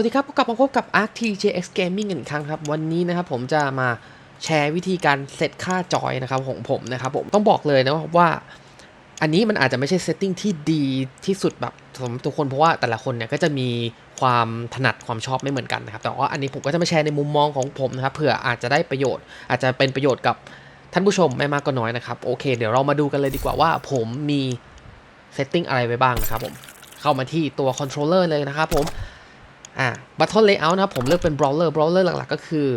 วัสดีครับกลับมาพบกับ Arc TJX Gaming อีกครั้งครับ วันนี้นะครับผมจะมาแชร์วิธีการเซตค่าจอยนะครับของผมนะครับผมต้องบอกเลยนะว่า อันนี้มันอาจจะไม่ใช่เซตติ้งที่ดีที่สุดแบบสำหรับทุกคนเพราะว่าแต่ละคนเนี่ยก็จะมีความถนัดความชอบไม่เหมือนกันนะครับแต่ว่าอันนี้ผมก็จะมาแชร์ในมุมมองของผมนะครับเผื่ออาจจะได้ประโยชน์ อาจจะเป็นประโยชน์กับท่านผู้ชมไม่มากก็น้อยนะครับโอเค เดี๋ยวเรามาดูกันเลยดีกว่าว่าผมมีเซตติ้งอะไรไว้บ้างนะครับผมเข้ามาที่ตัวคอนโทรลเลอร์เลยนะครับผม อ่า Button Layout นะครับผมเลือกเป็น Brawler Brawler หลักๆ ก็คือ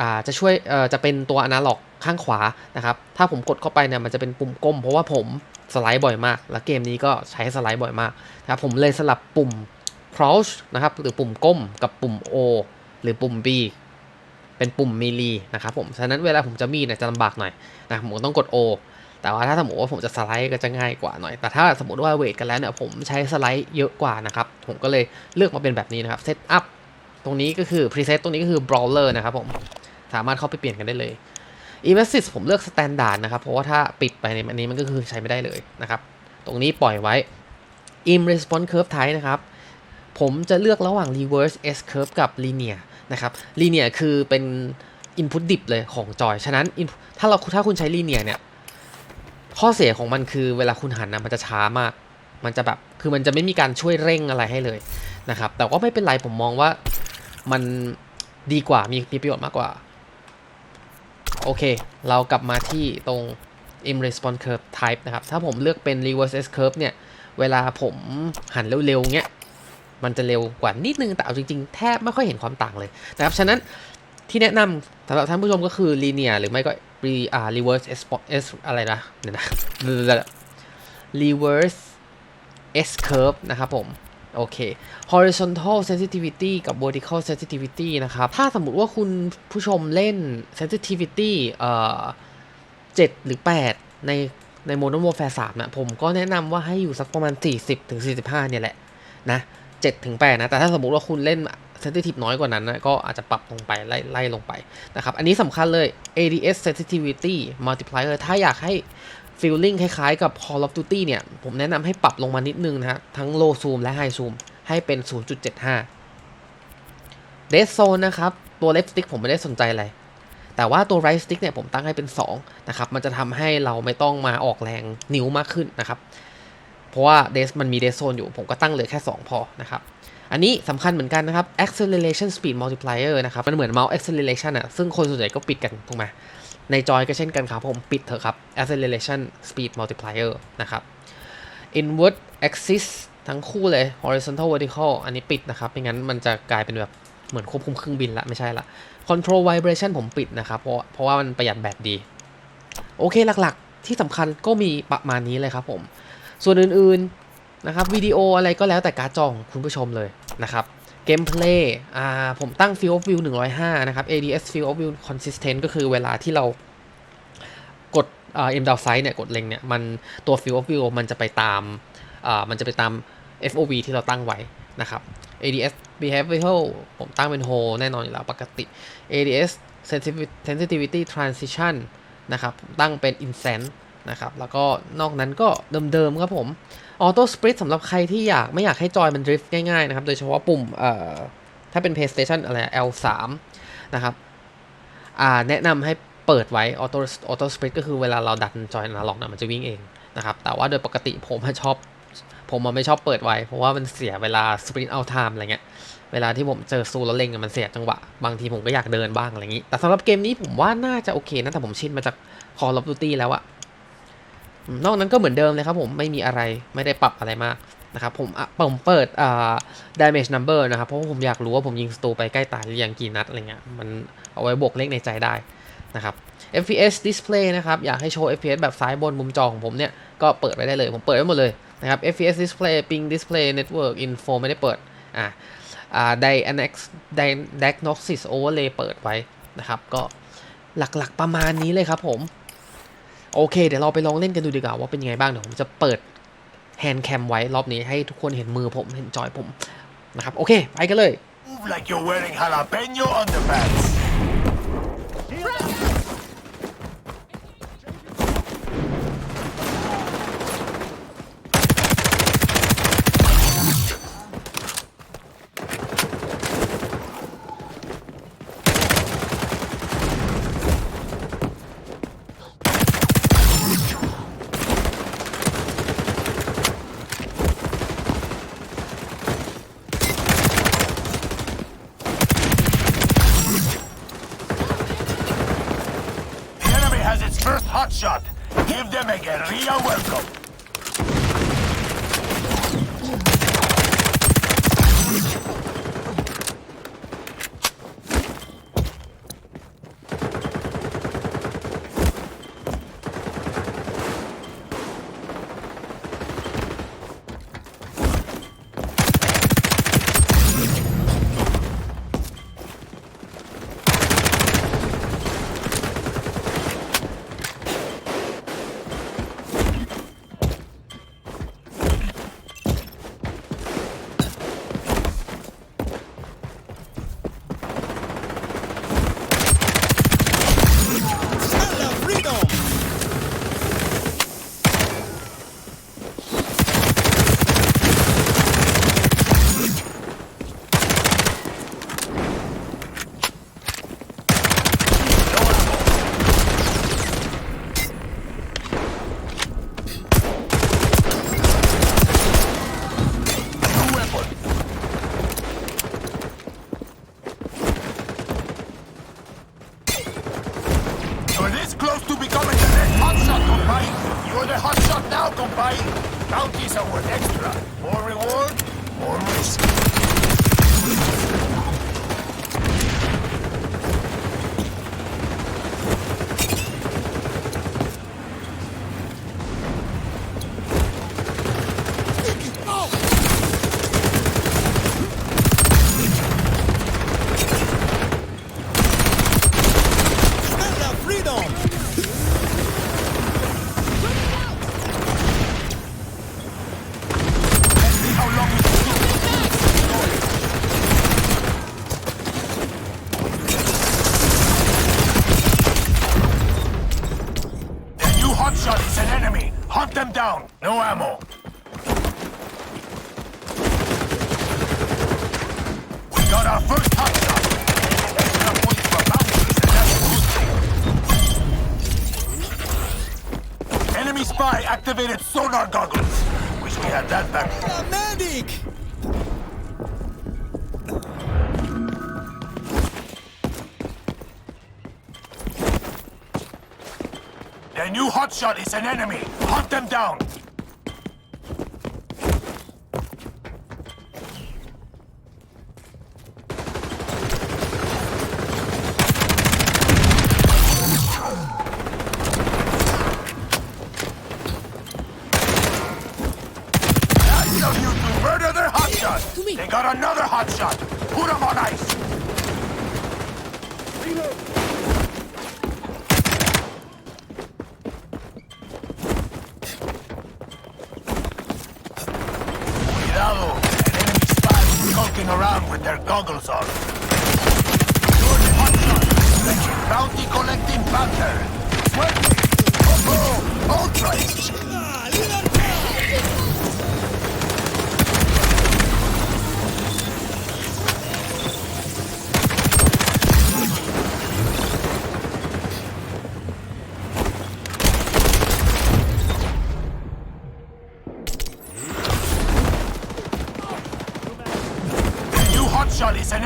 อ่าจะช่วยเอ่อจะเป็นตัวอนาล็อกข้างขวานะครับ ถ้าผมกดเข้าไปเนี่ยมันจะเป็นปุ่มก้ม เพราะว่าผมสไลด์บ่อยมาก และเกมนี้ก็ใช้สไลด์บ่อยมากนะครับผมเลยสลับปุ่ม crouch นะครับหรือปุ่มก้มกับปุ่ม O หรือปุ่ม B เป็นปุ่มมีลีนะครับผม ฉะนั้นเวลาผมจะมีเนี่ยจะลำบากหน่อยนะผมต้องกด O แต่ว่าถ้าสมมติว่าผมจะสไลด์ก็จะง่ายกว่าหน่อย แต่ถ้าสมมติว่าเวทกันแล้วเนี่ยผมใช้สไลด์เยอะกว่านะครับ ผมก็เลยเลือกมาเป็นแบบนี้นะครับ เซตอัพตรงนี้ก็คือ preset ตรงนี้ก็คือ brawler นะครับผม สามารถเข้าไปเปลี่ยนกันได้เลย Immersive ผมเลือก standard นะครับ เพราะว่าถ้าปิดไปในอันนี้มันก็คือใช้ไม่ได้เลยนะครับ ตรงนี้ปล่อยไว้ im response curve type นะครับ ผมจะเลือกระหว่าง reverse s curve กับ linear นะครับ linear คือเป็น input ดิบเลยของจอย ฉะนั้น input- ถ้าเราถ้าคุณใช้ linear เนี่ย ข้อเสียของมันคือเวลาคุณหันนะมันจะช้ามาก มันจะแบบคือมันจะไม่มีการช่วยเร่งอะไรให้เลยนะครับ แต่ก็ไม่เป็นไรผมมองว่ามันดีกว่ามีมีประโยชน์มากกว่า โอเค เรากลับมาที่ตรง im response curve type นะครับ ถ้าผมเลือกเป็น reverse s curve เนี่ย เวลาผมหันเร็วๆเงี้ย มันจะเร็วกว่านิดนึงแต่เอาจริง ๆ แทบไม่ค่อยเห็นความต่างเลยนะครับฉะนั้นที่แนะนำสำหรับท่านผู้ชมก็คือ linear หรือไม่ก็ re อ่า reverse s s อะไรนะเดี๋ยวนะ reverse s curve นะครับผม โอเค horizontal sensitivity กับ vertical sensitivity นะครับ ถ้าสมมุติว่าคุณผู้ชมเล่น sensitivity เอ่อ7หรือ 8 ในใน Modern Warfare 3นะผมก็แนะนำว่าให้อยู่สักประมาณ 40ถึง45 เนี่ยแหละนะ 7ถึง8นะ แต่ถ้าสมมุติว่าคุณเล่น sensitive น้อยกว่านั้นนะ ก็อาจจะปรับลงไป ไล่ไล่ลงไปนะครับ อันนี้สำคัญเลย ADS sensitivity multiplier ถ้าอยากให้ feeling คล้ายๆกับ Call of Duty เนี่ย ผมแนะนำให้ปรับลงมานิดนึงนะฮะ ทั้ง low zoom และ high zoom ให้เป็น 0.75 Dead Zone นะครับ ตัว left stick ผมไม่ได้สนใจอะไร แต่ว่าตัว right stick เนี่ยผมตั้งให้เป็น 2 นะครับ มันจะทำให้เราไม่ต้องมาออกแรงนิ้วมากขึ้นนะครับ เพราะว่า Dead มันมี Dead Zone อยู่ ผมก็ตั้งเหลือแค่ 2 พอนะครับ อันนี้สำคัญเหมือนกันนะครับ acceleration speed multiplier นะครับ มันเหมือน mouse acceleration อะซึ่งคนส่วนใหญ่ก็ปิดกันถูกไหมในจอยก็เช่นกันครับ ผมปิดเถอะครับ acceleration speed multiplier นะครับ inward axis ทั้งคู่เลย horizontal vertical อันนี้ปิดนะครับ ไม่งั้นมันจะกลายเป็นแบบเหมือนควบคุมเครื่องบินละ ไม่ใช่ละ control vibration ผมปิดนะครับ เพราะเพราะว่ามันประหยัดแบตดี โอเคหลักๆ ที่สำคัญก็มีประมาณนี้เลยครับผม ส่วนอื่นๆนะครับวิดีโออะไรก็แล้วแต่การ์ดจอของคุณผู้ชมเลยนะครับเกมเพลย์อ่าผมตั้ง Field of View 105 นะครับ ADS Field of View Consistent ก็คือเวลาที่เรากดอ่า M down sight เนี่ย กดเล็งเนี่ย มันตัว Field of View มันจะไปตามอ่ามันจะไปตาม FOV ที่เราตั้งไว้นะครับ ADS Behavioral ผมตั้งเป็น Whole แน่นอนอยู่แล้วปกติ ADS Sensitivity transition นะครับตั้งเป็น Instant นะครับ แล้วก็นอกนั้นก็เดิมๆครับผมออโต้สปริตสำหรับใครที่อยากไม่อยากให้จอยมันดริฟต์ง่ายๆนะครับ โดยเฉพาะปุ่มเอ่อถ้าเป็น PlayStation อะไร L3 นะครับอ่าแนะนำให้เปิดไว้ออโต้ออโต้สปริตก็คือเวลาเราดันจอยอนาล็อกนะมันจะวิ่งเองนะครับ แต่ว่าโดยปกติผมชอบ ผมมันไม่ชอบเปิดไว้ เพราะว่ามันเสียเวลาสปริตเอาไทม์อะไรเงี้ยเวลาที่ผมเจอซูแล้วเล็งมันเสียจังหวะ บางทีผมก็อยากเดินบ้างอะไรอย่างนี้ แต่สำหรับเกมนี้ผมว่าน่าจะโอเคนะ แต่ผมชินมาจาก Call of Duty แล้วอะ นอกนั้นก็เหมือนเดิมเลยครับผมไม่มีอะไรไม่ได้ปรับอะไรมากนะครับผมผมเปิดอ่า damage number นะครับ เพราะผมอยากรู้ว่าผมยิงศัตรูไปใกล้ตายหรือยังกี่นัดอะไรเงี้ยมันเอาไว้บวกเลขในใจได้นะครับ FPS display นะครับ อยากให้โชว์ FPS แบบซ้ายบนมุมจอของผมเนี่ย ก็เปิดไว้ได้เลย ผมเปิดไว้หมดเลยนะครับ FPS display ping display network info ไม่ได้เปิด อ่าอ่า diagnosis diagnosis overlay เปิดไว้นะครับ ก็หลักๆประมาณนี้เลยครับผม โอเค เดี๋ยวเราไปลองเล่นกันดูดีกว่าว่าเป็นยังไงบ้างเดี๋ยวผมจะเปิดแฮนด์แคมไว้รอบนี้ให้ทุกคนเห็นมือผมเห็นจอยผมนะครับ โอเค ไปกันเลย Move like you're wearing jalapeno underpants. Has its first hot shot. Give them a guerrilla welcome. New weapon. You're this close to becoming the next hotshot, compay. You're the hotshot now, compay. Bounties are worth extra. More reward, more risk. An enemy. Hunt them down. No ammo. We got our first hotshot. Extra points for bounties, and that's good. Enemy spy activated sonar goggles. Wish we had that back. Medic! The new hotshot is an enemy. Hunt them down. That's how you to murder their hotshot. They got another hotshot. Put them on ice. Cuidado, around with their goggles on. Good bounty collecting banter.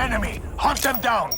Enemy. Hunt them down.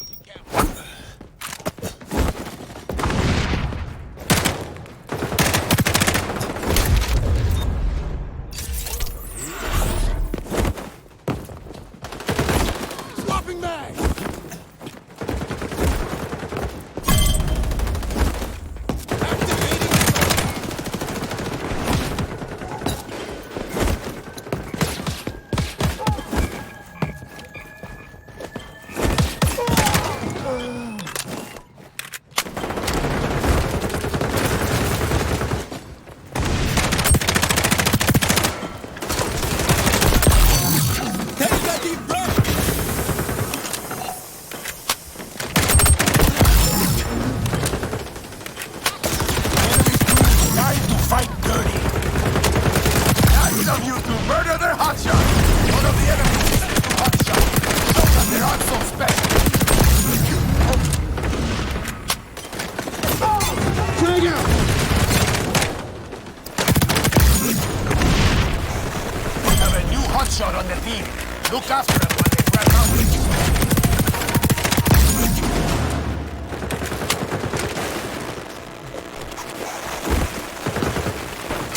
After them when they grab out.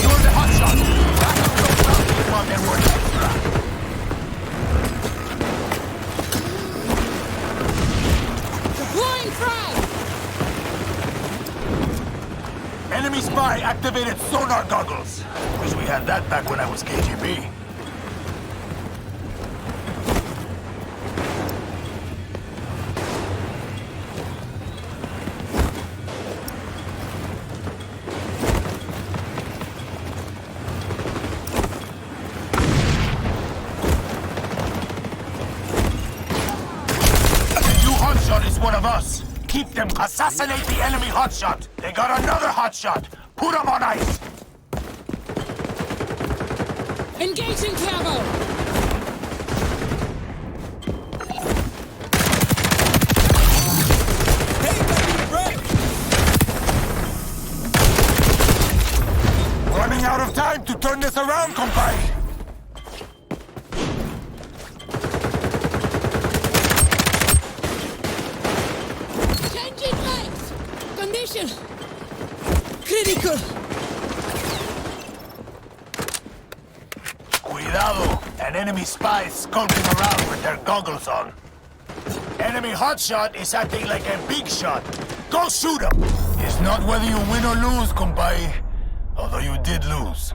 You're the hot shot. Back up those bounties while they're working extra. Enemy spy activated sonar goggles. Wish we had that back when I was KGB. Of us. Keep them. Assassinate the enemy hotshot. They got another hotshot. Put them on ice. Engaging camo! Enemy spies skulking around with their goggles on. Enemy hotshot is acting like a big shot. Go shoot him. It's not whether you win or lose, compadre. Although you did lose.